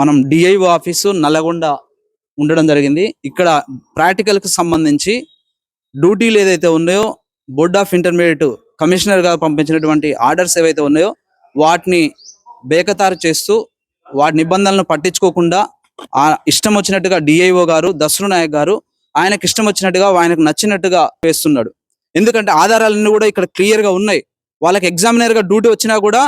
మనం DIO office Nalgonda ఉండడం జరిగింది. ఇక్కడ ప్రాక్టికల్కి సంబంధించి డ్యూటీలు ఏదైతే ఉన్నాయో బోర్డ్ ఆఫ్ ఇంటర్మీడియట్ కమిషనర్ గారు పంపించినటువంటి ఆర్డర్స్ ఏవైతే ఉన్నాయో వాటిని బేకతారు చేస్తూ వాటి నిబంధనలను పట్టించుకోకుండా ఆ ఇష్టం వచ్చినట్టుగా డిఐఓ గారు దసరు నాయక్ గారు ఆయనకి ఇష్టం వచ్చినట్టుగా ఆయనకు నచ్చినట్టుగా వేస్తున్నాడు ఎందుకంటే ఆధారాలన్నీ కూడా ఇక్కడ క్లియర్గా ఉన్నాయి. వాళ్ళకి ఎగ్జామినర్గా డ్యూటీ వచ్చినా కూడా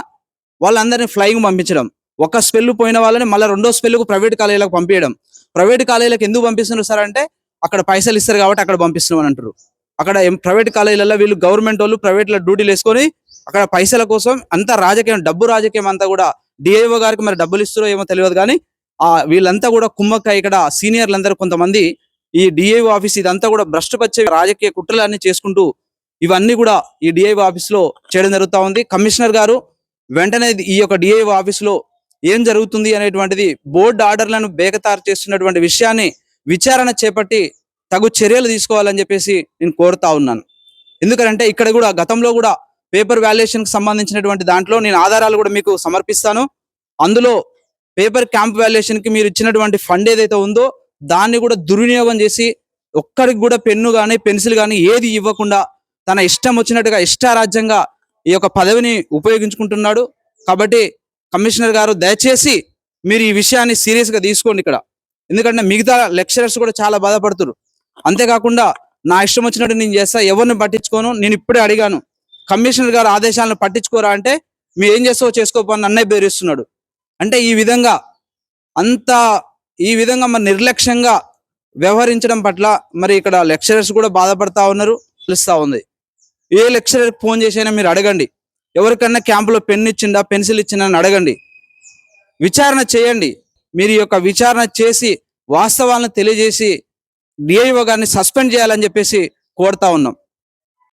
వాళ్ళందరినీ ఫ్లయింగ్ పంపించడం. ఒక స్పెల్ పోయిన వాళ్ళని మళ్ళీ రెండో స్పెల్కు ప్రైవేట్ కాలేజీలకు పంపించడం ప్రైవేట్ కాలేజీలకు ఎందుకు పంపిస్తున్నారు సార్ అంటే అక్కడ పైసలు ఇస్తారు కాబట్టి అక్కడ పంపిస్తున్నాం అని అంటారు అక్కడ ప్రైవేట్ కాలేజీలలో వీళ్ళు గవర్నమెంట్ వాళ్ళు ప్రైవేట్లో డ్యూటీలు వేసుకొని అక్కడ పైసల కోసం అంత రాజకీయం డబ్బు రాజకీయం అంతా కూడా డిఐఓ గారికి మరి డబ్బులు ఇస్తారో ఏమో తెలియదు కానీ ఆ వీళ్ళంతా కూడా కుమ్మక్క ఇక్కడ సీనియర్లందరూ కొంతమంది ఈ డిఐఓ ఆఫీస్ ఇదంతా కూడా భ్రష్టుపచ్చే రాజకీయ కుట్రలన్నీ చేసుకుంటూ ఇవన్నీ కూడా ఈ డిఐఓ ఆఫీస్లో చేయడం జరుగుతా ఉంది. కమిషనర్ గారు వెంటనే ఈ యొక్క డిఐఓ ఆఫీస్లో ఏం జరుగుతుంది అనేటువంటిది బోర్డు ఆర్డర్లను బేకతారు చేస్తున్నటువంటి విషయాన్ని విచారణ చేపట్టి తగు చర్యలు తీసుకోవాలని చెప్పేసి నేను కోరుతా ఉన్నాను. ఎందుకంటే ఇక్కడ కూడా గతంలో కూడా పేపర్ వాల్యుయేషన్కి సంబంధించినటువంటి దాంట్లో నేను ఆధారాలు కూడా మీకు సమర్పిస్తాను. అందులో పేపర్ క్యాంప్ వాల్యుయేషన్కి మీరు ఇచ్చినటువంటి ఫండ్ ఏదైతే ఉందో దాన్ని కూడా దుర్వినియోగం చేసి ఒక్కరికి కూడా పెన్ను కానీ పెన్సిల్ కానీ ఏది ఇవ్వకుండా తన ఇష్టం వచ్చినట్టుగా ఇష్టారాజ్యంగా ఈ యొక్క పదవిని ఉపయోగించుకుంటున్నాడు. కాబట్టి కమిషనర్ గారు దయచేసి మీరు ఈ విషయాన్ని సీరియస్గా తీసుకోండి ఇక్కడ. ఎందుకంటే మిగతా లెక్చరర్స్ కూడా చాలా బాధపడుతున్నారు అంతేకాకుండా నా ఇష్టం వచ్చినట్టు నేను చేస్తా ఎవరిని పట్టించుకోను నేను ఇప్పుడే అడిగాను. కమిషనర్ గారు ఆదేశాలను పట్టించుకోరా అంటే మీరు ఏం చేస్తావో చేసుకోపని అన్నయ్య బెదిరిస్తున్నాడు. అంటే ఈ విధంగా అంత ఈ విధంగా మరి నిర్లక్ష్యంగా వ్యవహరించడం పట్ల మరి ఇక్కడ లెక్చరర్స్ కూడా బాధపడతా ఉన్నారు తెలుస్తూ ఉంది. ఏ లెక్చరర్కి ఫోన్ చేసైనా మీరు అడగండి. ఎవరికన్నా క్యాంపులో పెన్ ఇచ్చిందా పెన్సిల్ ఇచ్చిందా అని అడగండి. విచారణ చేయండి. మీరు యొక్క విచారణ చేసి వాస్తవాలను తెలియజేసి డిఐఓ గారిని సస్పెండ్ చేయాలని చెప్పేసి కోరుతా ఉన్నాం.